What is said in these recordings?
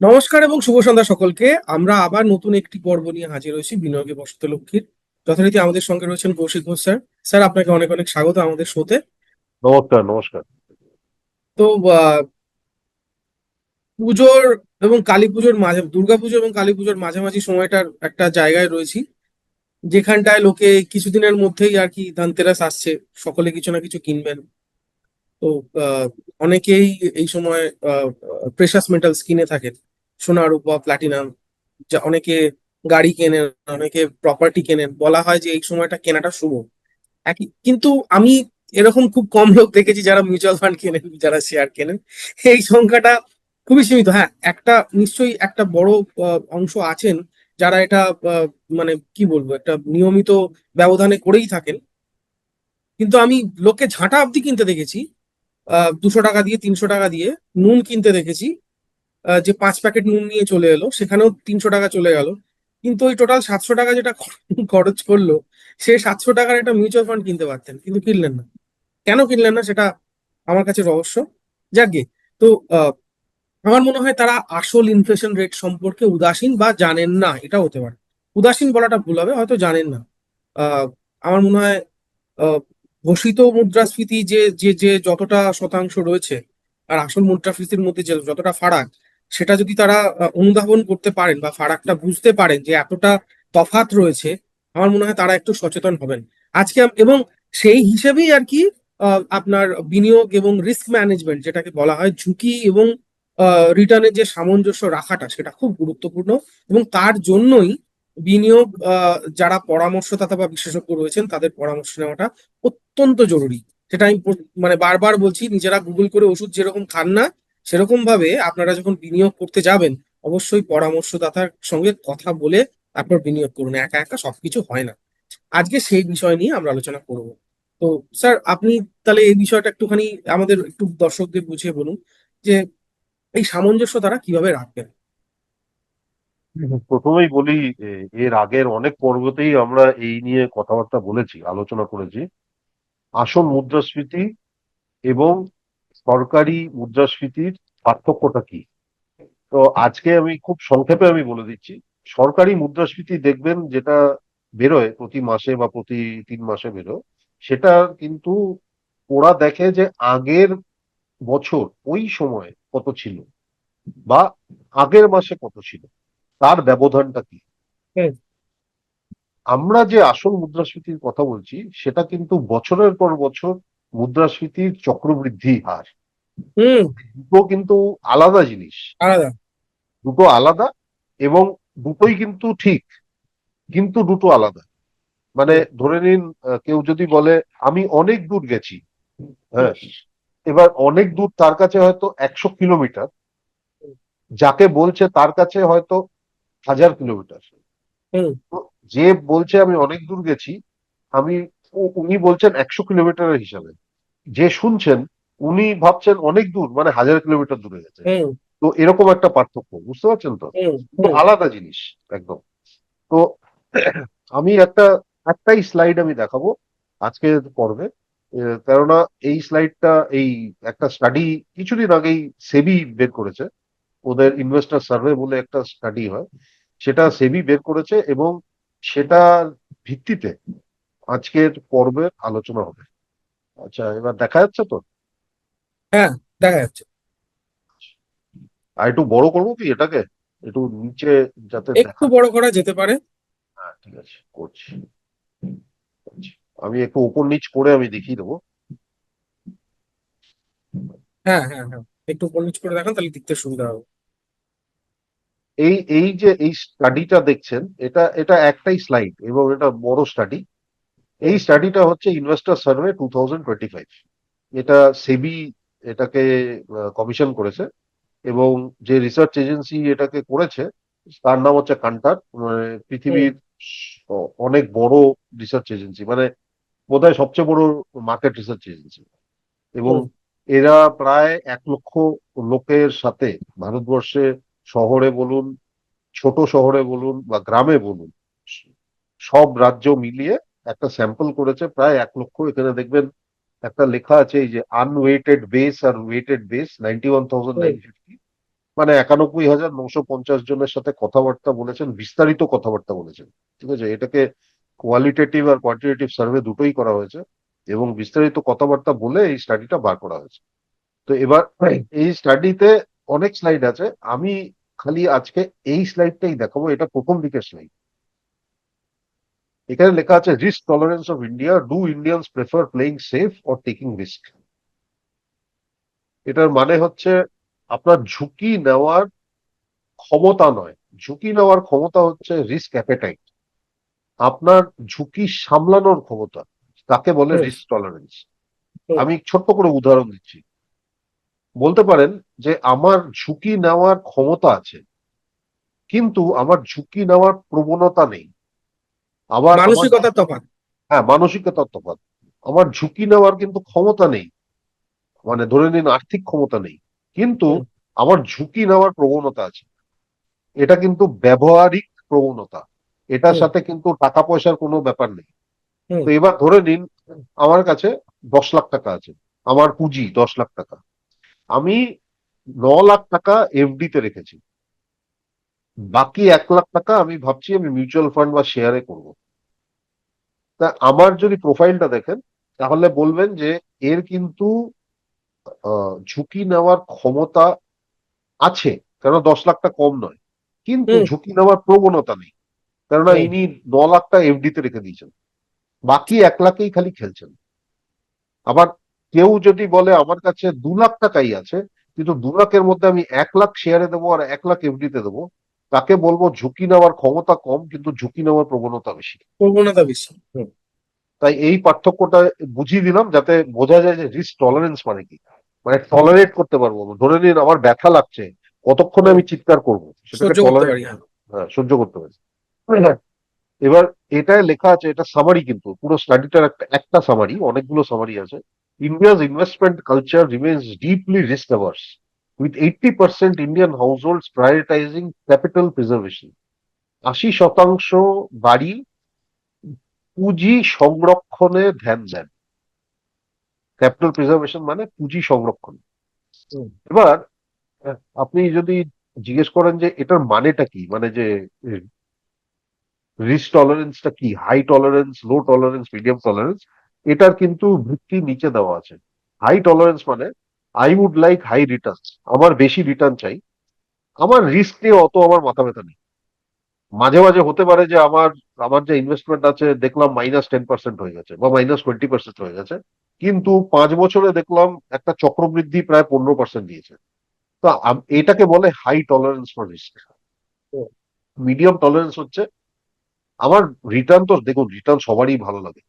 নমস্কার এবং শুভ সন্ধ্যা সকলকে। আমরা আবার নতুন একটি পর্ব নিয়ে হাজির হয়েছি বিনিয়োগে বসত লক্ষ্মীর। যথারীতি আমাদের সঙ্গে রয়েছেন কৌশিক ঘোষ স্যার। স্যার আপনাকে অনেক অনেক স্বাগত আমাদের শোতে। নমস্কার নমস্কার। তো পুজোর এবং কালী পুজোর মাঝে দুর্গাপুজো এবং কালী পুজোর মাঝামাঝি সময়টার একটা জায়গায় রয়েছি যেখানটায় লোকে কিছুদিনের মধ্যেই আর কি ধানতেরাস আসছে সকলে কিছু না কিছু কিনবেন। তো আহ, অনেকেই এই সময় প্রেশাস মেটালস কিনে থাকেন। সোনা রূপা প্লাটিনাম যা অনেকে গাড়ি কেনেন, অনেকে প্রপার্টি কেনেন। বলা হয় যে এই সময়টা কেনাটা শুভ। একই, কিন্তু আমি এরকম খুব কম লোক দেখেছি যারা মিউচুয়াল ফান্ড কেনেন, যারা শেয়ার কেনেন। এই সংখ্যাটা খুবই সীমিত। হ্যাঁ একটা, নিশ্চয়ই একটা বড় অংশ আছেন যারা এটা মানে কি বলব, একটা নিয়মিত ব্যবধানে করেই থাকেন। কিন্তু আমি লোককে ঝাঁটা অব্দি কিনতে দেখেছি। দুশো টাকা দিয়ে, তিনশো টাকা দিয়ে নুন কিনতে দেখেছি। যে পাঁচ প্যাকেট নুন নিয়ে চলে এলো, সেখানেও তিনশো টাকা চলে গেল। কিন্তু ওই টোটাল সাতশো টাকা যেটা খরচ করল, সে সাতশো টাকার একটা মিউচুয়াল ফান্ড কিনতে পারতেন, কিন্তু কিনলেন না। কেন কিনলেন না সেটা আমার কাছে রহস্য। যাকে তো আমার মনে হয় তারা আসল ইনফ্লেশন রেট সম্পর্কে উদাসীন বা জানেন না এটা হতে পারে। উদাসীন বলাটা ভুল হবে, হয়তো জানেন না। আমার মনে হয় ঘোষিত মুদ্রাস্ফীতি যে যে যে যতটা শতাংশ রয়েছে, আর আসল মুদ্রাস্ফীতির মধ্যে যে যতটা ফারাক, সেটা যদি তারা অনুধাবন করতে পারেন বা ফারাকটা বুঝতে পারেন যে এতটা তফাত রয়েছে, আমার মনে হয় তারা একটু সচেতন হবেন। আজকে এবং সেই হিসেবেই আর কি আপনার বিনিয়োগ এবং রিস্ক ম্যানেজমেন্ট যেটাকে বলা হয়, ঝুঁকি এবং রিটার্নের যে সামঞ্জস্য রাখাটা, সেটা খুব গুরুত্বপূর্ণ এবং তার জন্যই বিনিয়োগ যারা পরামর্শদাতা বা বিশেষজ্ঞ রয়েছেন, তাদের পরামর্শ নেওয়াটা অত্যন্ত জরুরি। সেটা আমি মানে বারবার বলছি, নিজেরা গুগল করে ওষুধ যেরকম খান না সেরকম ভাবে আপনারা যখন বিনিয়োগ করতে যাবেন, অবশ্যই পরামর্শদাতার সঙ্গে কথা বলে তারপর বিনিয়োগ করুন। একা একা সবকিছু হয় না। আজকে সেই বিষয় নিয়ে আমরা আলোচনা করব। তো স্যার, আপনি তাহলে এই বিষয়টা একটুখানি আমাদের একটু দর্শকদের বুঝিয়ে বলুন যে এই সামঞ্জস্য তারা কীভাবে রাখবেন? প্রথমেই বলি এর আগের অনেক পর্বতেই আমরা এই নিয়ে কথাবার্তা বলেছি, আলোচনা করেছি। আসল মুদ্রাস্ফীতি এবং সরকারি মুদ্রাস্ফীতির পার্থক্যটা কি? তো আজকে আমি খুব সংক্ষেপে আমি বলে দিচ্ছি। সরকারি মুদ্রাস্ফীতি দেখবেন যেটা বেরোয়, প্রতি মাসে বা প্রতি তিন মাসে বেরোয়, সেটা কিন্তু ওরা দেখে যে আগের বছর ওই সময় কত ছিল বা আগের মাসে কত ছিল। তার ব্যবধানটা কি? হুম। আমরা যে আসল মুদ্রাস্ফীতির কথা বলছি সেটা কিন্তু বছরের পর বছর মুদ্রাস্ফীতির চক্রবৃদ্ধি হার। হুম। দুটো কিন্তু আলাদা জিনিস। আলাদা। দুটো আলাদা এবং দুটোই কিন্তু ঠিক কিন্তু দুটো আলাদা। মানে ধরে নিন কেউ যদি বলে আমি অনেক দূর গেছি। হ্যাঁ এবার অনেক দূর তার কাছে হয়তো একশো কিলোমিটার যাকে বলছে তার কাছে হয়তো হাজার কিলোমিটার। যে বলছে আমি অনেক দূর গেছি আমি উনি বলছেন একশো কিলোমিটারের হিসাবে। যে শুনছেন উনি ভাবছেন অনেক দূর মানে হাজার কিলোমিটার দূরে গেছে। তো এরকম একটা পার্থক্য বুঝতে পারছেন তো? আলাদা জিনিস একদম। তো আমি একটা একটাই স্লাইড আমি দেখাবো আজকে পর্বে। কেননা এই স্লাইডটা এই একটা স্টাডি কিছুদিন আগেই সেবি বের করেছে। ওদের ইনভেস্টর সার্ভে বলে একটা স্টাডি হয়। সেটা সেবি বের করেছে এবং সেটার ভিত্তিতে আজকের পর্বের আলোচনা হবে। আচ্ছা এবার দেখা যাচ্ছে তো? হ্যাঁ দেখা যাচ্ছে। আর একটু বড় করব কি এটাকে? একটু নিচে যাতে একটু বড় করা যেতে পারে। হ্যাঁ ঠিক আছে করছি। করছি। আমি একটু ওপর নিচ করে আমি দেখিয়ে দেবো। হ্যাঁ হ্যাঁ হ্যাঁ একটু উপর নিচ করে দেখান তাহলে দেখতে সুবিধা হবে। এই এই যে এই স্টাডিটা দেখছেন এটা এটা একটাই স্লাইড এবং এটা বড় স্টাডি এই স্টাডিটা হচ্ছে investor survey two thousand twenty five এটা সেবি এটাকে কমিশন করেছে এবং যে রিসার্চ এজেন্সি এটাকে করেছে তার নাম হচ্ছে কান্টার মানে পৃথিবীর অনেক বড় রিসার্চ এজেন্সি মানে বোধহয় সবচেয়ে বড় মার্কেট রিসার্চ এজেন্সি এবং এরা প্রায় এক লক্ষ লোকের সাথে ভারতবর্ষে শহরে বলুন ছোট শহরে বলুন বা গ্রামে বলুন সব রাজ্য মিলিয়ে একটা স্যাম্পল করেছে প্রায় এক লক্ষ এখানে দেখবেন একটা লেখা আছে এই যে আনওয়েটেড বেস আর weighted base ninety one thousand nine fifty মানে একানব্বই হাজার নশো পঞ্চাশ জনের সাথে কথাবার্তা বলেছেন বিস্তারিত কথাবার্তা বলেছেন। ঠিক আছে? এটাকে কোয়ালিটেটিভ আর কোয়ান্টিটেটিভ সার্ভে দুটোই করা হয়েছে এবং বিস্তারিত কথাবার্তা বলে এই স্টাডিটা বার করা হয়েছে। তো এবার এই স্টাডিতে অনেক স্লাইড আছে। আমি খালি আজকে এই স্লাইডটাই দেখাবো এটা প্রথম দিকের স্লাইড এখানে লেখা আছে risk tolerance of India do Indians prefer playing safe or taking risk এটার মানে হচ্ছে আপনার ঝুঁকি নেওয়ার ক্ষমতা নয়। ঝুঁকি নেওয়ার ক্ষমতা হচ্ছে রিস্ক অ্যাপেটাইট আপনার ঝুঁকি সামলানোর ক্ষমতা তাকে বলে রিস্ক টলারেন্স আমি ছোট্ট করে উদাহরণ দিচ্ছি। বলতে পারেন যে আমার ঝুঁকি নেওয়ার ক্ষমতা আছে কিন্তু আমার ঝুঁকি নেওয়ার প্রবণতা নেই। আবার তফাৎ। হ্যাঁ মানসিকতার তফাৎ। আমার ঝুঁকি নেওয়ার কিন্তু ক্ষমতা নেই মানে ধরে নিন আর্থিক ক্ষমতা নেই কিন্তু আমার ঝুঁকি নেওয়ার প্রবণতা আছে। এটা কিন্তু ব্যবহারিক প্রবণতা এটার সাথে কিন্তু টাকা পয়সার কোনো ব্যাপার নেই। তো এবার ধরে নিন আমার কাছে দশ লাখ টাকা আছে আমার পুঁজি দশ লাখ টাকা। আমি ন লাখ টাকা এফডি তে রেখেছি। বাকি এক লাখ টাকা আমি ভাবছি আমি মিউচুয়াল ফান্ড বা শেয়ারে করব। তা আমার যদি প্রোফাইলটা দেখেন তাহলে বলবেন যে এর কিন্তু ঝুঁকি নেওয়ার ক্ষমতা আছে কেন দশ লাখটা কম নয়। কিন্তু ঝুঁকি নেওয়ার প্রবণতা নেই। কেননা ইনি ন লাখটা এফডি তে রেখে দিয়েছেন। বাকি এক লাখেই খালি খেলছেন। আবার কেউ যদি বলে আমার কাছে দু লাখ টাকাই আছে কিন্তু দু লাখের মধ্যে আমি এক লাখ শেয়ারে দেবো আর এক লাখ এফডি তে দেবো তাকে বলব ঝুঁকি নেওয়ার ক্ষমতা কম কিন্তু ঝুঁকি নেওয়ার প্রবণতা বেশি। প্রবণতা বেশি তাই এই পার্থক্যটা বুঝিয়ে দিলাম যাতে বোঝা যায় যে রিস্ক টলারেন্স মানে কি। মানে টলারেট করতে পারব। ধরে নিন আমার ব্যথা লাগছে কতক্ষণে আমি চিৎকার করব? সেটাকে সহ্য করতে tolerate- পারি হ্যাঁ। হ্যাঁ সহ্য করতে পারি। এবার এটায় লেখা আছে এটা সামারি কিন্তু পুরো স্টাডিটার একটা সামারি অনেকগুলো সামারি আছে। India's investment culture remains averse with eighty percent Indian households prioritising capital preservation আশি শতাংশ বাড়ি পুঁজি সংরক্ষণে ধ্যান দেন। ক্যাপিটাল প্রিজার্ভেশন মানে পুঁজি সংরক্ষণ। এবার আপনি যদি জিজ্ঞেস করেন যে এটার মানেটা কি? মানে যে রিস্ক টলারেন্সটা কি? High tolerance low tolerance medium tolerance এটার কিন্তু ভিত্তি নিচে দেওয়া আছে। হাই টলারেন্স মানে I would like high return আমার বেশি রিটার্ন চাই। আমার রিস্ক নিয়ে অত আমার মাথা ব্যথা নেই। মাঝে মাঝে হতে পারে যে আমার আমার যে ইনভেস্টমেন্ট আছে, দেখলাম মাইনাস টেন পার্সেন্ট হয়ে গেছে বা মাইনাস টোয়েন্টি পার্সেন্ট হয়ে গেছে। কিন্তু পাঁচ বছরে দেখলাম একটা চক্রবৃদ্ধি প্রায় পনেরো পার্সেন্ট দিয়েছে। তো এটাকে বলে high tolerance for risk medium tolerance হচ্ছে, আমার রিটার্ন তো দেখুন রিটার্ন সবারই ভালো লাগে।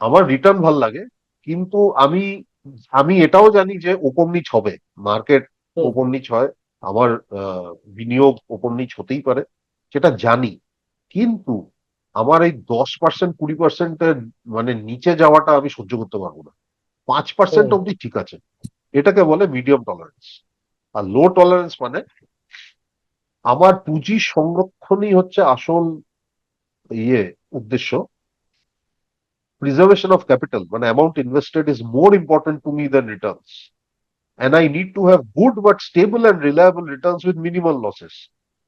আমার রিটার্ন ভালো লাগে কিন্তু আমি আমি এটাও জানি যে ওপর নিচ হবে মার্কেট। ওপর নিচ হয় আমার বিনিয়োগ ওপর নিচ হতেই পারে সেটা জানি। কিন্তু আমার এই দশ পার্সেন্ট কুড়ি পার্সেন্টের মানে নিচে যাওয়াটা আমি সহ্য করতে পারব না। পাঁচ পার্সেন্ট অব্দি ঠিক আছে। এটাকে বলে মিডিয়াম টলারেন্স আর লো টলারেন্স মানে আমার পুঁজি সংরক্ষণই হচ্ছে আসল ইয়ে উদ্দেশ্য। Preservation of capital মানে amount invested is more important to me than returns and I need to have good but stable and reliable returns with minimal losses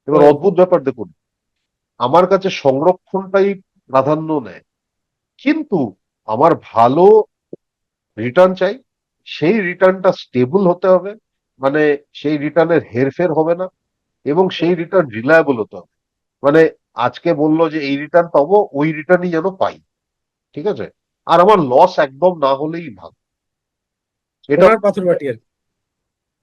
এবার অদ্ভুত ব্যাপার দেখুন আমার কাছে সংরক্ষণটাই প্রাধান্য নেয় কিন্তু আমার ভালো রিটার্ন চাই সেই রিটার্নটা স্টেবল হতে হবে মানে সেই রিটার্নের হেরফের হবে না এবং সেই রিটার্ন রিলায়েবল হতে হবে মানে আজকে বলল যে এই রিটার্ন পাবো ওই রিটার্নই যেন পাই ঠিক আছে? আর আমার লস একদম না হলেই ভালো। এটা আর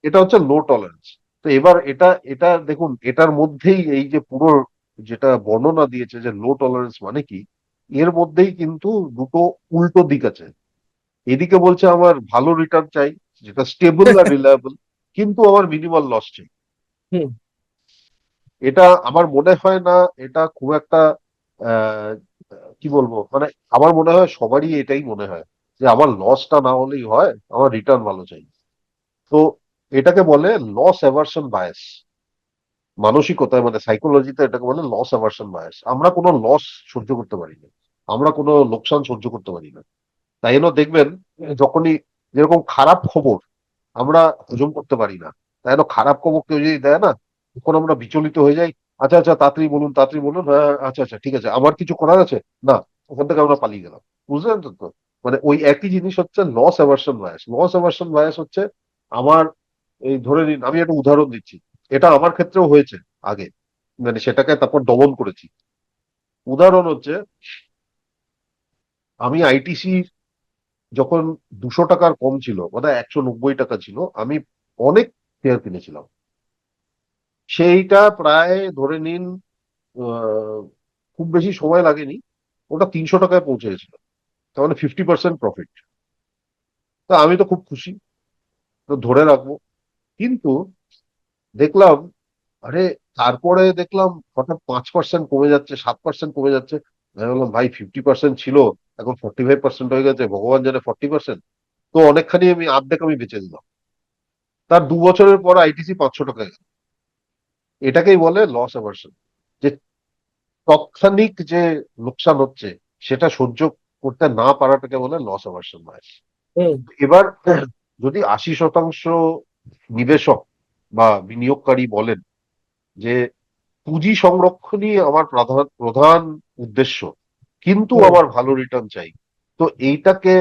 এটা হচ্ছে লো টলারেন্স তো এবার এটা এটা দেখুন এটার মধ্যেই এই যে পুরো যেটা বর্ণনা দিয়েছে যে লো টলারেন্স মানে কি এর মধ্যেই কিন্তু দুটো উল্টো দিক আছে। এদিকে বলছে আমার ভালো রিটার্ন চাই যেটা স্টেবল আর রিলায়েবল কিন্তু আমার মিনিমাল লস চাই। হুম। এটা আমার মনে হয় না এটা খুব একটা আহ, কি বলব? মানে আমার মনে হয় সবারই এটাই মনে হয় যে আমার লসটা না হলেই হয়, আমার রিটার্ন ভালো চাই। তো এটাকে বলে লস অ্যাভার্সন বায়াস মানসিকতায় মানে সাইকোলজিতে এটাকে বলে লস অ্যাভার্সন বায়াস আমরা কোনো লস সহ্য করতে পারি না। আমরা কোনো লোকসান সহ্য করতে পারি না। তাই জন্য দেখবেন, যখনই যেরকম খারাপ খবর আমরা হজম করতে পারি না, তাই না খারাপ খবর কেউ যদি দেয় না, তখন আমরা বিচলিত হয়ে যাই আচ্ছা আচ্ছা তাড়াতাড়ি বলুন তাড়াতাড়ি বলুন। হ্যাঁ আচ্ছা আচ্ছা ঠিক আছে। আমার কিছু করার আছে? না, ওখান থেকে আমরা পালিয়ে গেলাম। বুঝলেন তো? মানে ওই একই জিনিস হচ্ছে loss aversion bias loss aversion bias হচ্ছে আমার, এই ধরে নিন, আমি একটা উদাহরণ দিচ্ছি। এটা আমার ক্ষেত্রেও হয়েছে আগে। মানে সেটাকে তারপর দমন করেছি। উদাহরণ হচ্ছে, আমি আইটিসি যখন দুশো টাকার কম ছিল মানে একশো নব্বই টাকা ছিল, আমি অনেক শেয়ার কিনেছিলাম। সেইটা প্রায় ধরে নিন খুব বেশি সময় লাগেনি। ওটা তিনশো টাকায় পৌঁছে গেছিল তার মানে ফিফটি পার্সেন্ট প্রফিট তা আমি তো খুব খুশি। তো ধরে রাখব। কিন্তু দেখলাম, আরে, তারপরে দেখলাম হঠাৎ পাঁচ পার্সেন্ট কমে যাচ্ছে, সাত পার্সেন্ট কমে যাচ্ছে। আমি বললাম, ভাই ফিফটি পার্সেন্ট ছিল, এখন ফর্টি ফাইভ পার্সেন্ট হয়ে গেছে, ভগবান জানে ফর্টি পার্সেন্ট তো অনেকখানি আমি অর্ধেক আমি বেঁচে দিলাম। তার দু বছরের পর আইটিসি পাঁচশো টাকায় গেল। এটাকেই বলে লস অ্যাভার্সন যে তৎক্ষণিক যে লোকসান হচ্ছে সেটা সহ্য করতে না পারাটাকে বলে লস অ্যাভার্সন বায়াস এবার যদি আশি শতাংশ নিবেশক বা বিনিয়োগকারী বলেন যে পুঁজি সংরক্ষণই আমার প্রধান প্রধান উদ্দেশ্য কিন্তু আমার ভালো রিটার্ন চাই তো এইটাকে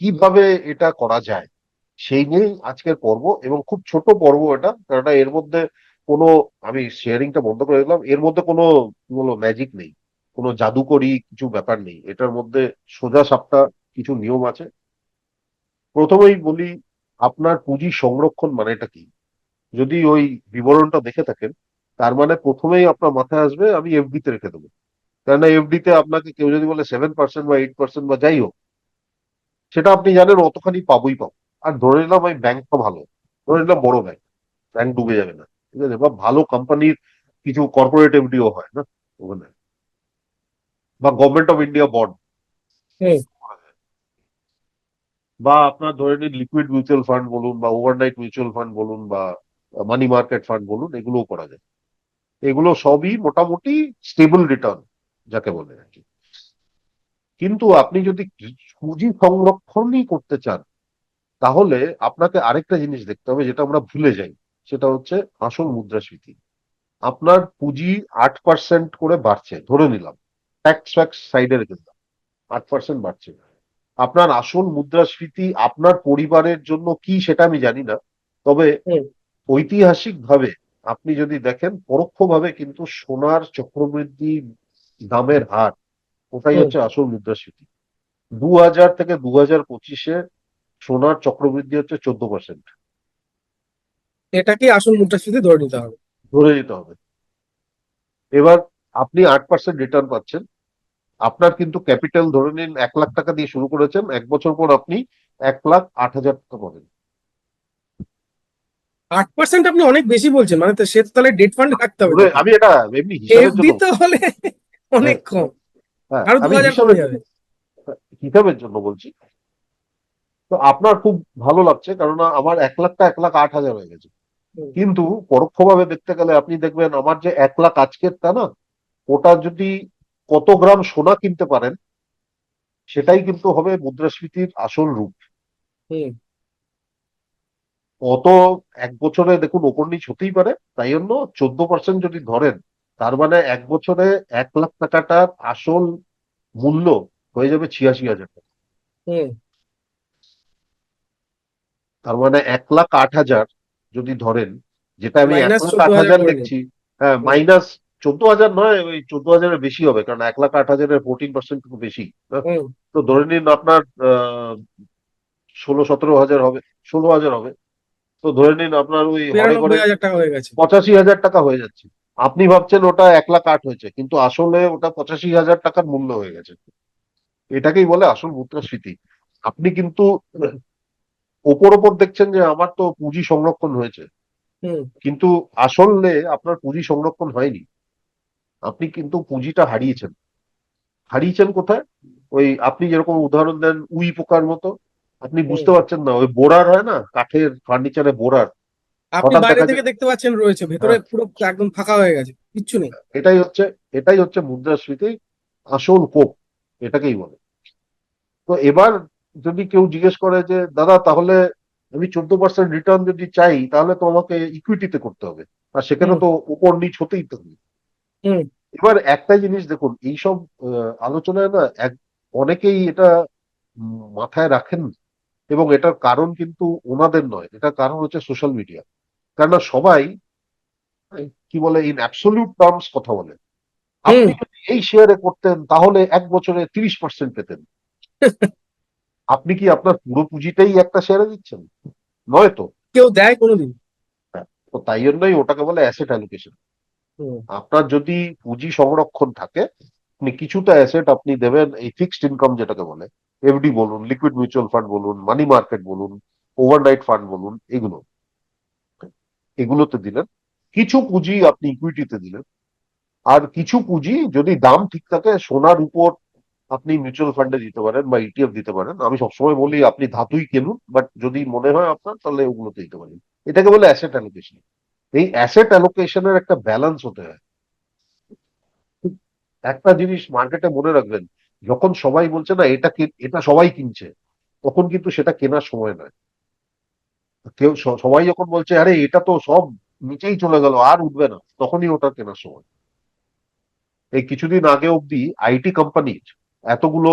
কীভাবে এটা করা যায় সেই নিয়েই আজকের পর্ব এবং খুব ছোট পর্ব এটা কারণ এর মধ্যে কোনো, আমি শেয়ারিংটা বন্ধ করে দিলাম, এর মধ্যে কোনো, কি বলব ম্যাজিক নেই। কোনো জাদুকরি কিছু ব্যাপার নেই। এটার মধ্যে সোজা সাপটা কিছু নিয়ম আছে। প্রথমেই বলি, আপনার পুঁজি সংরক্ষণ মানেটা কি? যদি ওই বিবরণটা দেখে থাকেন, তার মানে প্রথমেই আপনার মাথায় আসবে, আমি এফডি তে রেখে দেবো। কেননা এফডি তে আপনাকে কেউ যদি বলে সেভেন পার্সেন্ট বা এইট পার্সেন্ট বা যাই হোক, সেটা আপনি জানেন অতখানি পাবোই পাবো। আর ধরে নিলাম ওই ব্যাংকটা ভালো, ধরে নিলাম বড় ব্যাংক ব্যাংক ডুবে যাবে না। ঠিক আছে? বা ভালো কোম্পানির কিছু কর্পোরেট এফডিও হয় না? ওখানে। বা গভর্নমেন্ট অফ ইন্ডিয়া বন্ড বা আপনার ধরে নিন লিকুইড মিউচুয়াল ফান্ড বলুন বা ওভারনাইট মিউচুয়াল ফান্ড বলুন বা মানি মার্কেট ফান্ড বলুন এগুলোও করা যায়। এগুলো সবই মোটামুটি স্টেবল রিটার্ন যাকে বলে আর কি। কিন্তু আপনি যদি পুঁজি সংরক্ষণই করতে চান তাহলে আপনাকে আরেকটা জিনিস দেখতে হবে যেটা আমরা ভুলে যাই। সেটা হচ্ছে আসল মুদ্রাস্ফীতি। আপনার পুঁজি আট পার্সেন্ট করে বাড়ছে ধরে নিলাম। ট্যাক্স ফ্যাক্স সাইডে রেখে দিলাম আট পার্সেন্ট বাড়ছে। আপনার আসল মুদ্রাস্ফীতি আপনার পরিবারের জন্য কি সেটা আমি জানি না তবে। ঐতিহাসিক ভাবে আপনি যদি দেখেন পরোক্ষভাবে কিন্তু সোনার চক্রবৃদ্ধি দামের হার ওটাই হচ্ছে আসল মুদ্রাস্ফীতি। দু হাজার থেকে দু হাজার পঁচিশে সোনার চক্রবৃদ্ধি হচ্ছে চোদ্দ পার্সেন্ট এটাকে আসল মুদ্রাস্ফীতি ধরে নিতে হবে। ধরে নিতে হবে। এবার আপনি আট পার্সেন্ট রিটার্ন পাচ্ছেন। আপনার কিন্তু ক্যাপিটাল ধরে নিন এক লাখ টাকা দিয়ে শুরু করেছেন। এক বছর পর আপনি এক লাখ আট হাজার টাকা পাবেন। আট পার্সেন্ট আপনি অনেক বেশি বলছেন মানে সে তো তাহলে ডেট ফান্ড রাখতে হবে। আমি এটা এমনি এফডি তো হলে অনেক কম। হ্যাঁ, আরও দু হাজার কমে হিসাবের যাবে। হিসাবের জন্য বলছি। তো আপনার খুব ভালো লাগছে কারণ আমার এক লাখটা এক লাখ আট হাজার হয়ে গেছে। কিন্তু পরোক্ষভাবে দেখতে গেলে আপনি দেখবেন আমার যে এক লাখ আজকের তা না ওটা যদি কত গ্রাম সোনা কিনতে পারেন সেটাই কিন্তু হবে মুদ্রাস্ফীতির আসল রূপ। অত এক বছরে দেখুন ওপর নিচ হতেই পারে তাই জন্য চোদ্দ পার্সেন্ট যদি ধরেন তার মানে এক বছরে এক লাখ টাকাটার আসল মূল্য হয়ে যাবে ছিয়াশি হাজার টাকা। তার মানে এক লাখ আট হাজার যদি ধরেন যেটা আমি এক লাখ 14,000 আট হাজার দেখছি হ্যাঁ মাইনাস চোদ্দ হাজার নয় ওই চোদ্দ হাজারের বেশি হবে কারণ এক লাখ আট হাজারের ফোরটিন পার্সেন্ট বেশি। হ্যাঁ? তো ধরে নিন আপনার ষোলো সতেরো হাজার হবে ষোলো হাজার হবে। তো ধরে নিন আপনার ওই পঁচাশি হাজার টাকা হয়ে যাচ্ছে। আপনি ভাবছেন ওটা এক লাখ আট হয়েছে কিন্তু আসলে ওটা পঁচাশি হাজার টাকার মূল্য হয়ে গেছে। এটাকেই বলে আসল মুদ্রাস্ফীতি। আপনি কিন্তু ওপর ওপর দেখছেন যে আমার তো পুঁজি সংরক্ষণ হয়েছে। কিন্তু আসলে আপনার পুঁজি সংরক্ষণ হয়নি। আপনি কিন্তু পুঁজিটা হারিয়েছেন। হারিয়েছেন কোথায়? ওই আপনি যেরকম উদাহরণ দেন উই পোকার মতো আপনি বুঝতে পারছেন না ওই বোরার হয় না? কাঠের ফার্নিচারে বোরার। আপনি বাইরে থেকে দেখতে পাচ্ছেন রয়েছে ভেতরে পুরো একদম ফাঁকা হয়ে গেছে কিচ্ছু নেই। এটাই হচ্ছে এটাই হচ্ছে মুদ্রাস্ফীতি আসল কোপ এটাকেই বলে। তো এবার যদি কেউ জিজ্ঞেস করে যে দাদা তাহলে আমি চোদ্দ পার্সেন্ট রিটার্ন যদি চাই তাহলে তো আমাকে ইকুইটিতে করতে হবে। আর সেখানে তো উপর নিচ হতেই থাকবে হুম। এবার একটা জিনিস দেখুন এইসব আলোচনায় না এক অনেকেই এটা মাথায় রাখেন এবং এটার কারণ কিন্তু ওনাদের নয় এটার কারণ হচ্ছে সোশ্যাল মিডিয়া কেননা সবাই কি বলে ইন অ্যাবসলিউট টার্মস কথা বলে। আপনি যদি এই শেয়ারে করতেন তাহলে এক বছরে তিরিশ পার্সেন্ট পেতেন। আপনি কি আপনার পুরো পুঁজিটাই একটা শেয়ারে দিচ্ছেন? নয় তো? কেউ দেয় কোনোদিন। তো তাই জন্যই ওটাকে বলে অ্যাসেট অ্যালোকেশন আপনার যদি পুঁজি সংরক্ষণ থাকে আপনি কিছুটা অ্যাসেট আপনি দেবেন এই ফিক্সড ইনকাম যেটাকে বলে এফডি বলুন লিকুইড মিউচুয়াল ফান্ড বলুন মানি মার্কেট বলুন ওভারনাইট ফান্ড বলুন এগুলো। এগুলোতে দিলেন। কিছু পুঁজি আপনি ইকুইটিতে দিলেন। আর কিছু পুঁজি যদি দাম ঠিক থাকে সোনার উপর আপনি মিউচুয়াল ফান্ডে দিতে পারেন বা ইটিএফ দিতে পারেন। আমি সবসময় বলি, আপনি ধাতুই কিনুন বাট যদি মনে হয় আপনার, তাহলে ওগুলোতে দিতে পারেন। এটাকে বলে অ্যাসেট অ্যালোকেশন এই অ্যাসেট অ্যালোকেশনের একটা ব্যালেন্স হতে হয়। একটা জিনিস মার্কেটে মনে রাখবেন, যখন সবাই বলছে না, এটা এটা সবাই কিনছে, তখন কিন্তু সেটা কেনার সময় নয়। কেউ, সবাই যখন বলছে, আরে, এটা তো সব নিচেই চলে গেল, আর উঠবে না, তখনই ওটা কেনার সময়। এই কিছুদিন আগে অব্দি আইটি কোম্পানির এতগুলো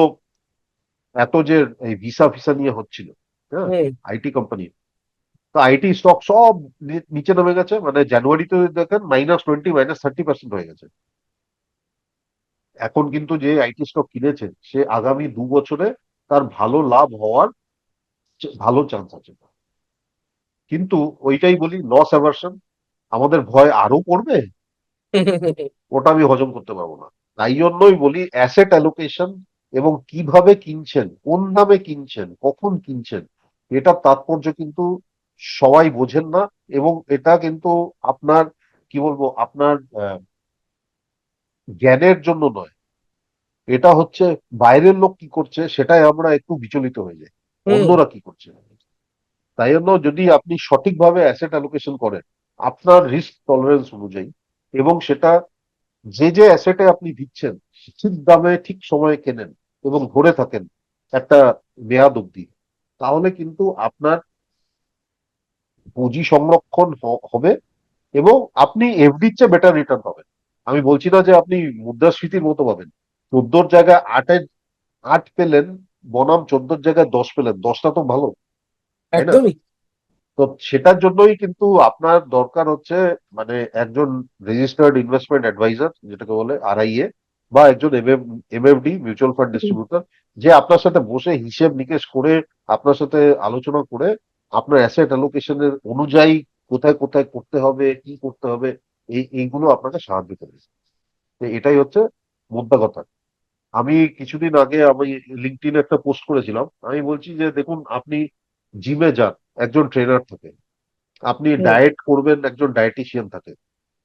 এত যে এই ভিসা ফিসা নিয়ে হচ্ছিল হ্যাঁ আইটি কোম্পানি। তো আইটি স্টক সব নিচে নেমে গেছে মানে জানুয়ারিতে দেখেন minus twenty minus thirty percent হয়ে গেছে। এখন কিন্তু যে আইটি স্টক কিনেছে সে আগামী দু বছরে তার ভালো লাভ হওয়ার ভালো চান্স আছে। কিন্তু ওইটাই বলি লস অ্যাভার্সন আমাদের ভয় আরও পড়বে? ওটা আমি হজম করতে পারব না। তাই জন্যই বলি অ্যাসেট অ্যালোকেশন এবং কীভাবে কিনছেন কোন দামে কিনছেন কখন কিনছেন এটা তাৎপর্য কিন্তু সবাই বোঝেন না এবং এটা কিন্তু আপনার কি বলব আপনার জ্ঞানের জন্য নয়। এটা হচ্ছে বাইরের লোক কি করছে সেটাই আমরা একটু বিচলিত হয়ে যাই। অন্যরা কি করছে? তাই জন্য যদি আপনি সঠিকভাবে অ্যাসেট অ্যালোকেশন করেন আপনার রিস্ক টলারেন্স অনুযায়ী এবং সেটা যে যে অ্যাসেটে আপনি দিচ্ছেন ঠিক দামে ঠিক সময়ে কেনেন এবং ধরে থাকেন একটা মেয়াদ অবধি, তাহলে কিন্তু আপনার পুঁজি সংরক্ষণ হবে এবং আপনি এফডির চেয়ে বেটার রিটার্ন পাবেন। আমি বলছি না যে আপনি মুদ্রাস্ফীতির মতো পাবেন। চোদ্দোর জায়গায় আটের আট পেলেন, বনাম চোদ্দোর জায়গায় দশ পেলেন, দশটা তো ভালো। একদমই। তো সেটার জন্যই কিন্তু আপনার দরকার হচ্ছে মানে একজন রেজিস্টার্ড ইনভেস্টমেন্ট অ্যাডভাইজার যেটাকে বলে আরআইএ বা একজন এমএফডি মিউচুয়াল ফান্ড ডিস্ট্রিবিউটর যে আপনার সাথে বসে হিসেব নিকেশ করে আপনার সাথে আলোচনা করে আপনার অ্যাসেট অ্যালোকেশনের অনুযায়ী কোথায় কোথায় করতে হবে কি করতে হবে এই এইগুলো আপনাকে সাহায্য করবে তো এটাই হচ্ছে মোদ্দা কথা। আমি কিছুদিন আগে আমি লিঙ্কডিনে একটা পোস্ট করেছিলাম। আমি বলছি যে দেখুন আপনি জিমে যান একজন ট্রেনার থাকে। আপনি ডায়েট করবেন একজন ডায়েটিশিয়ান থাকে।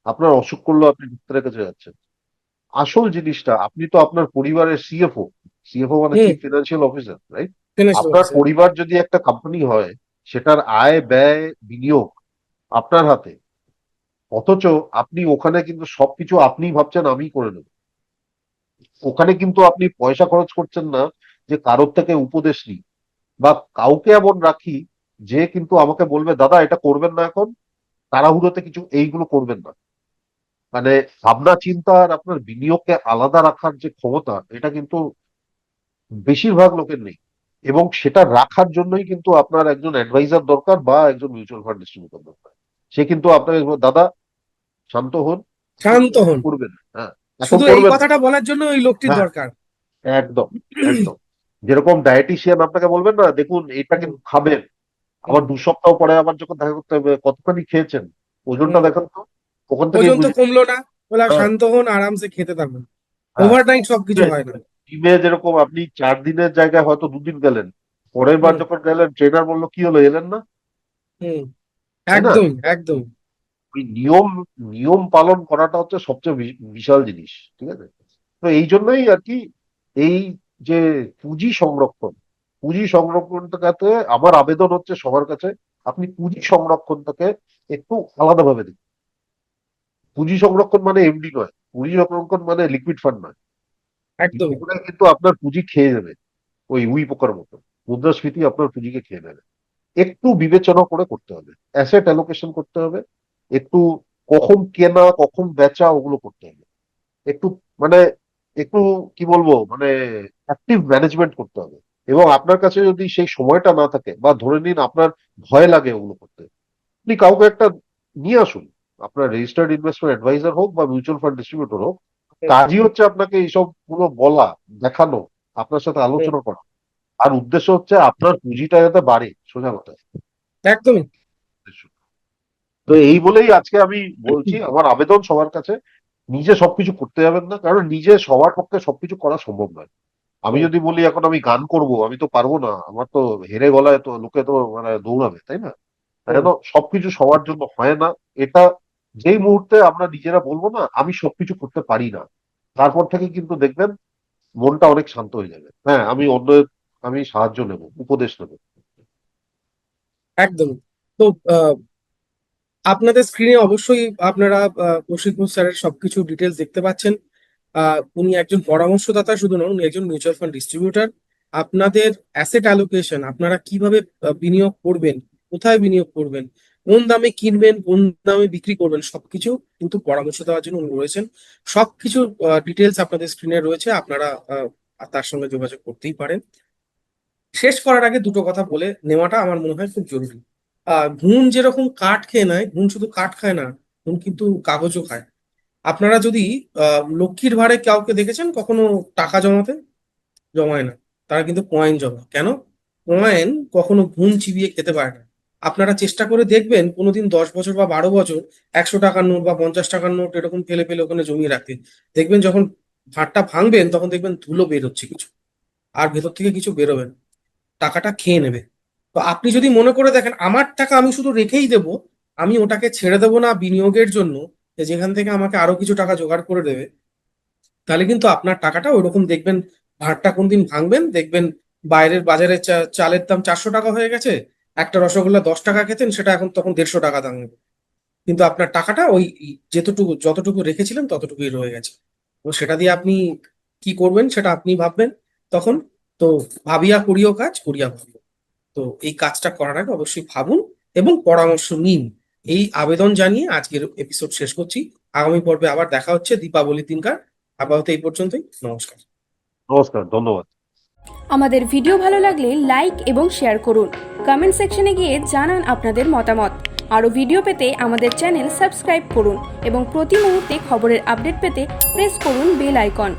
আপনার অসুখ করল আপনি ডাক্তারের কাছে যাচ্ছেন। আসল জিনিসটা আপনি তো আপনার পরিবারের সিএফও সিএফও মানে চিফ ফিনান্সিয়াল অফিসার রাইট আপনার পরিবার যদি একটা কোম্পানি হয় সেটার আয় ব্যয় বিনিয়োগ আপনার হাতে। অথচ আপনি ওখানে কিন্তু সবকিছু আপনি ভাবছেন আমি করে নেব। ওখানে কিন্তু আপনি পয়সা খরচ করছেন না যে কারোর থেকে উপদেশ নিই। বা কাউকে এমন রাখি যে কিন্তু আমাকে বলবে দাদা এটা করবেন না এখন। তাড়াহুড়োতে কিছু এইগুলো করবেন না। মানে ভাবনা চিন্তা আর আপনার বিনিয়োগকে আলাদা রাখার যে ক্ষমতা এটা কিন্তু বেশিরভাগ লোকের নেই। এবং সেটা রাখার জন্যই কিন্তু আপনার একজন অ্যাডভাইজার দরকার বা একজন মিউচুয়াল ফান্ড ডিস্ট্রিবিউটর দরকার। সে কিন্তু আপনাকে দাদা শান্ত হন। শান্ত হন। করবেন হ্যাঁ শুধু এই কথাটা বলার জন্য ওই লোকটির হ্যাঁ। দরকার। একদম একদম। যেরকম ডায়েটিশিয়ান আপনাকে বলবেন না দেখুন এটা কিন্তু খাবেন। আবার দু সপ্তাহ পরে আবার যখন দেখা করতে হবে কতখানি খেয়েছেন? ওজনটা। দেখেন তো ওখান থেকে ওজন তো কমলো না বলে হ্যাঁ। শান্ত হন আরামসে খেতে থাকুন। হ্যাঁ। ওভারনাইট সবকিছু হয় না। জিমে যেরকম আপনি চার দিনের জায়গায় হয়তো দুদিন গেলেন পরের বার যখন গেলেন ট্রেনার বলল কি হলো এলেন না? একদম একদম। ওই নিয়ম নিয়ম পালন করাটা হচ্ছে সবচেয়ে বিশাল জিনিস ঠিক আছে? তো এই জন্যই আর কি এই যে পুঁজি সংরক্ষণ পুঁজি সংরক্ষণটাকে আমার আবেদন হচ্ছে সবার কাছে আপনি পুঁজি সংরক্ষণটাকে একটু আলাদাভাবে দিন। পুঁজি সংরক্ষণ মানে এমডি নয় পুঁজি সংরক্ষণ মানে লিকুইড ফান্ড নয়। একদম। কিন্তু আপনার পুঁজি খেয়ে নেবে ওই উই পোকার মতো। মুদ্রাস্ফীতি আপনার পুঁজিকে খেয়ে নেবে। একটু বিবেচনা করে করতে হবে অ্যাসেট অ্যালোকেশন করতে হবে একটু কখন কেনা কখন বেচা ওগুলো করতে হবে। একটু মানে একটু কি বলব মানে অ্যাক্টিভ ম্যানেজমেন্ট করতে হবে। এবং আপনার কাছে যদি সেই সময়টা না থাকে বা ধরে নিন আপনার ভয় লাগে ওগুলো করতে আপনি কাউকে একটা নিয়ে আসুন। আপনার রেজিস্টার্ড ইনভেস্টমেন্ট অ্যাডভাইজার হোক বা মিউচুয়াল ফান্ড ডিস্ট্রিবিউটর হোক কাজই হচ্ছে আপনাকে এইসবগুলো বলা দেখানো আপনার সাথে আলোচনা করা। আর উদ্দেশ্য হচ্ছে আপনার পুঁজিটা যাতে বাড়ে সোজা কথা একদমই। তো এই বলেই আজকে আমি বলছি আমার আবেদন সবার কাছে নিজে সবকিছু করতে যাবেন না কারণ নিজে সবার পক্ষে সবকিছু করা সম্ভব নয়। আমি যদি বলি এখন আমি গান করব, আমি তো পারব না। আমার তো হেরে গলায় তো লোকে তো মানে দৌড়াবে, তাই না? কেন সবকিছু সবার জন্য হয় না। এটা যেই মুহূর্তে আমরা নিজেরা বলব না, আমি সবকিছু করতে পারি না। তারপর থেকে কিন্তু দেখবেন মনটা অনেক শান্ত হয়ে যাবে। হ্যাঁ আমি অন্য আমি সাহায্য নেব, উপদেশ নেব। একদম। তো আপনাদের স্ক্রিনে অবশ্যই আপনারা কৌশিকপুর স্যারের সবকিছু ডিটেলস দেখতে পাচ্ছেন। উনি একজন পরামর্শদাতা শুধু নন, উনি একজন মিউচুয়াল ফান্ড ডিস্ট্রিবিউটার আপনাদের অ্যাসেট অ্যালোকেশন আপনারা কীভাবে বিনিয়োগ করবেন, কোথায় বিনিয়োগ করবেন, কোন দামে কিনবেন, কোন দামে বিক্রি করবেন, সবকিছু কিন্তু পরামর্শ দেওয়ার জন্য উনি রয়েছেন। সবকিছু ডিটেলস আপনাদের স্ক্রিনে রয়েছে, আপনারা তার সঙ্গে যোগাযোগ করতেই পারেন। শেষ করার আগে দুটো কথা বলে নেওয়াটা আমার মনে হয় খুব জরুরি। আহ ঘুণ যেরকম কাঠ খেয়ে নেয় ঘুণ শুধু কাঠ খায় না ঘুণ কিন্তু কাগজও খায়। আপনারা যদি লক্ষ্মীর ভাড়ে কাউকে দেখেছেন কখনো টাকা জমাতে? জমায় না। তারা কিন্তু কয়েন জমা। কেন? কয়েন কখনো ঘুম চিবিয়ে খেতে পারে না। আপনারা চেষ্টা করে দেখবেন কোনোদিন দশ বছর বা বারো বছর একশো টাকার নোট বা পঞ্চাশ টাকার নোট এরকম ফেলে ফেলে ওখানে জমিয়ে রাখতে। দেখবেন যখন ভাঁড়টা ভাঙবেন তখন দেখবেন ধুলো বের হচ্ছে কিছু। আর ভেতর থেকে কিছু বেরোবে না। টাকাটা খেয়ে নেবে। তো আপনি যদি মনে করে দেখেন, আমার টাকা আমি শুধু রেখেই দেব, আমি ওটাকে ছেড়ে দেবো না বিনিয়োগের জন্য যেখান থেকে আমাকে আরও কিছু টাকা জোগাড় করে দেবে, তাহলে কিন্তু আপনার টাকাটা ওইরকম দেখবেন ভাঁড়টা কোনদিন ভাঙবেন, দেখবেন বাইরের বাজারে চালের দাম চারশো টাকা হয়ে গেছে, একটা রসগোল্লা দশ টাকা খেতেন, সেটা এখন তখন দেড়শো টাকা দাম নেবে। কিন্তু আপনার টাকাটা ওই যেতটুকু, যতটুকু রেখেছিলেন ততটুকুই রয়ে গেছে। তো সেটা দিয়ে আপনি কি করবেন সেটা আপনি ভাববেন তখন। তো ভাবিয়া করিও কাজ, করিয়া ভাবিও। তো এই কাজটা করার আগে অবশ্যই ভাবুন এবং পরামর্শ নিন। এই আবেদন জানিয়ে আজকের এপিসোড শেষ করছি। আগামী পর্বে আবার দেখা হচ্ছে দীপাবলির দিনকার। আপাতত এই পর্যন্তই। নমস্কার। নমস্কার ধন্যবাদ। আমাদের ভিডিও ভালো লাগলে লাইক এবং শেয়ার করুন। কমেন্ট সেকশনে গিয়ে জানান আপনাদের মতামত। আরও ভিডিও পেতে আমাদের চ্যানেল সাবস্ক্রাইব করুন এবং প্রতি মুহূর্তে খবরের আপডেট পেতে প্রেস করুন বেল আইকন